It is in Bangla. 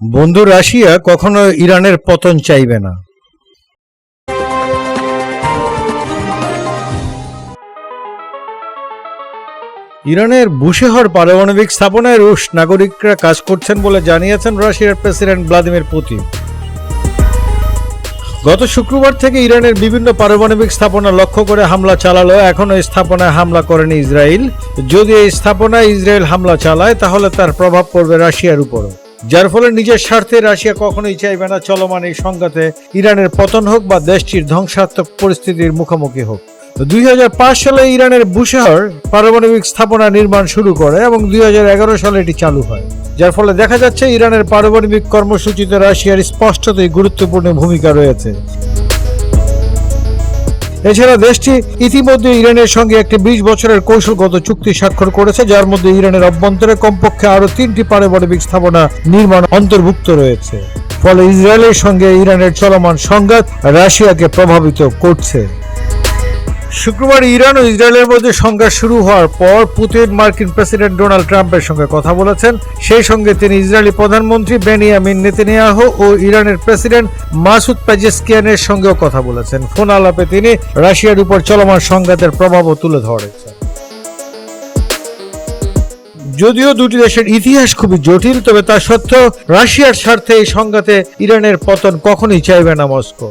বন্ধু রাশিয়া কখনো ইরানের পতন চাইবে না। ইরানের বুশেহর পারমাণবিক স্থাপনায় রুশ নাগরিকরা কাজ করছেন বলে জানিয়েছেন রাশিয়ার প্রেসিডেন্ট ভ্লাদিমির পুতিন। গত শুক্রবার থেকে ইরানের বিভিন্ন পারমাণবিক স্থাপনা লক্ষ্য করে হামলা চালালো এখনও স্থাপনায় হামলা করেনি ইসরায়েল। যদি এই স্থাপনায় ইসরায়েল হামলা চালায়, তাহলে তার প্রভাব পড়বে রাশিয়ার উপরও। যার ফলে নিজের স্বার্থে রাশিয়া কখনোই চাইবে না চলমান এই সংঘাতে ইরানের পতন হোক বা দেশটির ধ্বংসাত্মক পরিস্থিতির মুখোমুখি হোক। দুই হাজার পাঁচ সালে ইরানের বুশাহর পারমাণবিক স্থাপনা নির্মাণ শুরু করে এবং দুই হাজার এগারো সালে এটি চালু হয়। যার ফলে দেখা যাচ্ছে ইরানের পারমাণবিক কর্মসূচিতে রাশিয়ার স্পষ্টতই গুরুত্বপূর্ণ ভূমিকা রয়েছে। এছাড়া দেশটি ইতিমধ্যে ইরানের সঙ্গে একটি বিশ বছরের কৌশলগত চুক্তি স্বাক্ষর করেছে, যার মধ্যে ইরানের অভ্যন্তরে কমপক্ষে আরও তিনটি পারমাণবিক স্থাপনা নির্মাণ অন্তর্ভুক্ত রয়েছে। ফলে ইসরায়েলের সঙ্গে ইরানের চলমান সংঘাত রাশিয়াকে প্রভাবিত করছে। শুক্রবার ইরান ও ইসরায়েলের মধ্যে সংঘাত শুরু হওয়ার পর পুতিন, মার্কিন প্রেসিডেন্ট ডোনাল্ড ট্রাম্পের সঙ্গে কথা বলেছেন। সেই সঙ্গে তিনি ইসরায়েলি প্রধানমন্ত্রী বেনিয়ামিন নেতানিয়াহু ও ইরানের প্রেসিডেন্ট মাসুদ পেজেসকিয়ানের সঙ্গেও কথা বলেছেন। ফোন আলাপে তিনি রাশিয়ার উপর চলমান সংঘাতের প্রভাবও তুলে ধরেছেন। যদিও দুটি দেশের ইতিহাস খুবই জটিল, তবে তা সত্ত্বেও রাশিয়ার স্বার্থে এই সংঘাতে ইরানের পতন কখনই চাইবে না মস্কো।